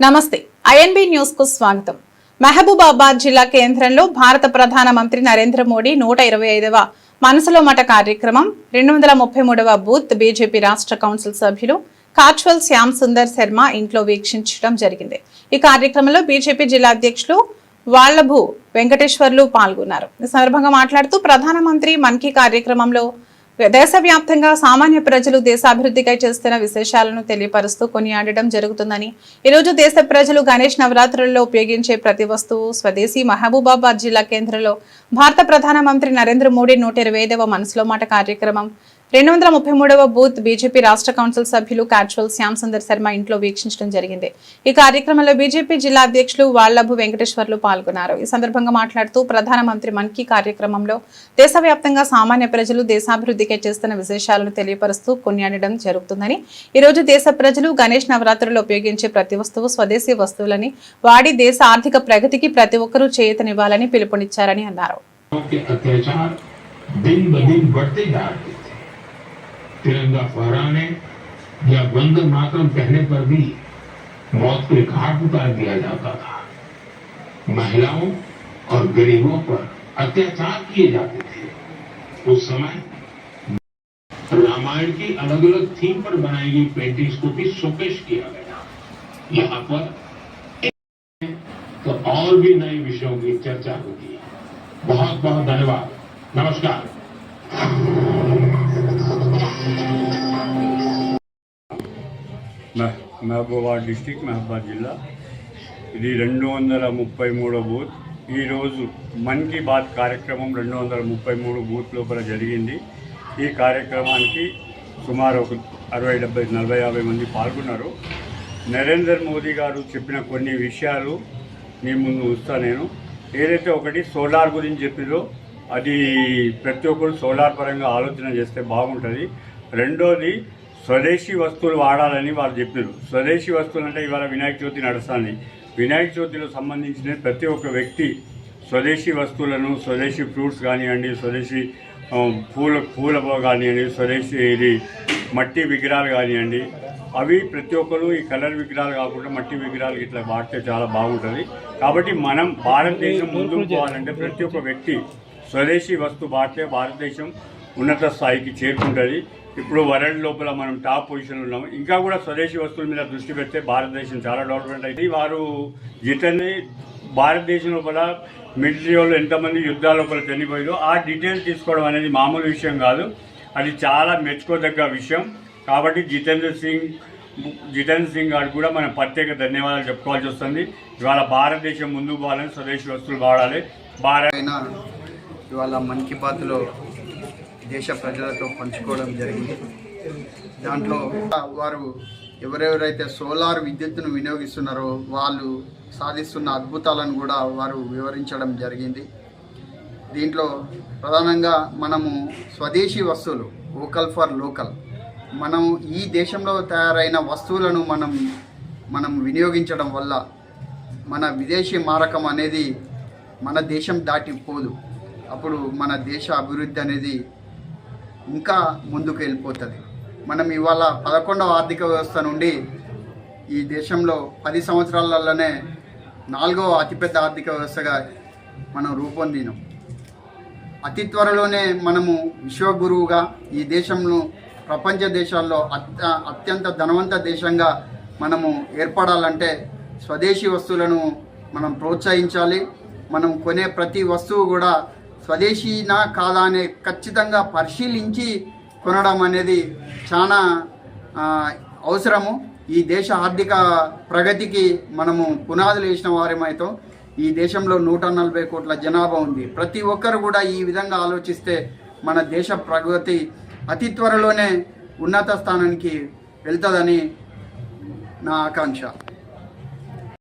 నమస్తే. ఐఎన్బి న్యూస్కు స్వాగతం. మహబూబాబాద్ జిల్లా కేంద్రంలో భారత ప్రధాన మంత్రి నరేంద్ర మోడీ నూట ఇరవై ఐదవ మనసులో మట కార్యక్రమం రెండు వందల ముప్పై మూడవ బూత్ బీజేపీ రాష్ట్ర కౌన్సిల్ సభ్యులు కాచువల్ శ్యామ్ సుందర్ శర్మ ఇంట్లో వీక్షించడం జరిగింది. ఈ కార్యక్రమంలో బీజేపీ జిల్లా అధ్యక్షులు వాళ్ళభు వెంకటేశ్వర్లు పాల్గొన్నారు. ఈ సందర్భంగా మాట్లాడుతూ ప్రధానమంత్రి మన్ కీ కార్యక్రమంలో దేశవ్యాప్తంగా సామాన్య ప్రజలు దేశాభివృద్ధికై చేస్తున్న విశేషాలను తెలియపరుస్తూ కొనియాడడం జరుగుతుందని. ఈరోజు దేశ ప్రజలు గణేష్ నవరాత్రుల్లో ఉపయోగించే ప్రతి వస్తువు స్వదేశీ మహబూబాబాద్ జిల్లా కేంద్రంలో భారత ప్రధానమంత్రి నరేంద్ర మోడీ నూట ఇరవై ఐదవ మనసులో మాట కార్యక్రమం. రెండు వందల ముప్పై మూడవ బూత్ బీజేపీ రాష్ట్ర కౌన్సిల్ సభ్యులు క్యాచువల్ శ్యామ్ సుందర్ శర్మ ఇంట్లో వీక్షించడం జరిగింది. ఈ కార్యక్రమంలో బీజేపీ జిల్లా అధ్యక్షులు వాళ్ళభు వెంకటేశ్వర్లు పాల్గొన్నారు. ఈ సందర్భంగా మాట్లాడుతూ ప్రధానమంత్రి మన్ కీ కార్యక్రమంలో దేశవ్యాప్తంగా సామాన్య ప్రజలు దేశాభివృద్ధికే చేస్తున్న విశేషాలను తెలియపరుస్తూ కొనియాడడం జరుగుతుందని ఈ రోజు దేశ ప్రజలు గణేష్ నవరాత్రులు ఉపయోగించే ప్రతి వస్తువు స్వదేశీ వస్తువులని వాడి దేశ ఆర్థిక ప్రగతికి ప్రతి ఒక్కరూ చేయతనివ్వాలని పిలుపునిచ్చారని అన్నారు. तिरंगा फहराने या वंदे मातरम कहने पर भी मौत के घाट उतार दिया जाता था। महिलाओं और गरीबों पर अत्याचार किए जाते थे। उस समय रामायण की अलग अलग थीम पर बनाई गई पेंटिंग्स को भी शोकेश किया गया। यहाँ पर तो और भी नए विषयों की चर्चा होगी। बहुत बहुत धन्यवाद। नमस्कार। మహబూబాబాద్ డిస్టిక్ మహబూబాద్ జిల్లా. ఇది రెండు వందల ముప్పై మూడో బూత్. ఈరోజు మన్ కీ బాత్ కార్యక్రమం రెండు వందల ముప్పై మూడు బూత్ లోపల జరిగింది. ఈ కార్యక్రమానికి సుమారు ఒక అరవై డెబ్బై నలభై యాభై మంది పాల్గొన్నారు. నరేంద్ర మోదీ గారు చెప్పిన కొన్ని విషయాలు మీ ముందు ఉంచుతా నేను. ఏదైతే ఒకటి సోలార్ గురించి చెప్పిందో అది ప్రతి ఒక్కరు సోలార్ పరంగా ఆలోచన చేస్తే బాగుంటుంది. రెండోది స్వదేశీ వస్తువులు వాడాలని వాళ్ళు చెప్పారు స్వదేశీ వస్తువులు అంటే ఇవాళ వినాయక చవితి నడుస్తుంది. వినాయక చవితిలో సంబంధించిన ప్రతి ఒక్క వ్యక్తి స్వదేశీ వస్తువులను స్వదేశీ ఫ్రూట్స్ కానివ్వండి స్వదేశీ పూల పూల కానివ్వండి స్వదేశీ ఇది మట్టి విగ్రహాలు కానివ్వండి అవి ప్రతి ఒక్కరు ఈ కలర్ విగ్రహాలు కాకుండా మట్టి విగ్రహాలు ఇట్లా వాడితే చాలా బాగుంటుంది. కాబట్టి మనం భారతదేశం ముందుకు పోవాలంటే ప్రతి ఒక్క వ్యక్తి స్వదేశీ వస్తువు వాడితే భారతదేశం ఉన్నత స్థాయికి చేరుకుంటుంది. ఇప్పుడు వరల్డ్ లోపల మనం టాప్ పొజిషన్లో ఉన్నాము. ఇంకా కూడా స్వదేశీ వస్తువుల మీద దృష్టి పెడితే భారతదేశం చాలా డెవలప్మెంట్ అయితే వారు జితన్ని భారతదేశం లోపల మిలిటరీ వాళ్ళు ఎంతమంది యుద్ధాల లోపల చనిపోయారో ఆ డీటెయిల్స్ తీసుకోవడం అనేది మామూలు విషయం కాదు. అది చాలా మెచ్చుకోదగ్గ విషయం. కాబట్టి జితేంద్ర సింగ్ జితేంద్ర సింగ్ గారు కూడా మనం ప్రత్యేక ధన్యవాదాలు చెప్పుకోవాల్సి వస్తుంది. ఇవాళ భారతదేశం ముందుకు పోవాలని స్వదేశీ వస్తువులు వాడాలి. భారత్ ఇవాళ మన్ కీ బాత్లో దేశ ప్రజలతో పంచుకోవడం జరిగింది. దాంట్లో వారు ఎవరెవరైతే సోలార్ విద్యుత్తును వినియోగిస్తున్నారో వాళ్ళు సాధిస్తున్న అద్భుతాలను కూడా వారు వివరించడం జరిగింది. దీంట్లో ప్రధానంగా మనము స్వదేశీ వస్తువులు వోకల్ ఫర్ లోకల్. మనం ఈ దేశంలో తయారైన వస్తువులను మనం మనం వినియోగించడం వల్ల మన విదేశీ మారకం అనేది మన దేశం దాటిపోదు. అప్పుడు మన దేశ అభివృద్ధి అనేది ఇంకా ముందుకు వెళ్ళిపోతుంది. మనం ఇవాళ పదకొండవ ఆర్థిక వ్యవస్థ నుండి ఈ దేశంలో పది సంవత్సరాలలోనే నాలుగవ అతిపెద్ద ఆర్థిక వ్యవస్థగా మనం రూపొందినాం. అతి త్వరలోనే మనము విశ్వగురువుగా ఈ దేశంలో ప్రపంచ దేశాల్లో అత్య అత్యంత ధనవంత దేశంగా మనము ఏర్పడాలంటే స్వదేశీ వస్తువులను మనం ప్రోత్సహించాలి. మనం కొనే ప్రతి వస్తువు కూడా స్వదేశీనా కాదా అనే ఖచ్చితంగా పరిశీలించి కొనడం అనేది చాలా అవసరము. ఈ దేశ ఆర్థిక ప్రగతికి మనము పునాదులు వేసిన వారమైతాం ఈ దేశంలో నూట నలభై కోట్ల జనాభా ఉంది. ప్రతి ఒక్కరు కూడా ఈ విధంగా ఆలోచిస్తే మన దేశ ప్రగతి అతి త్వరలోనే ఉన్నత స్థానానికి వెళ్తుందని నా ఆకాంక్ష.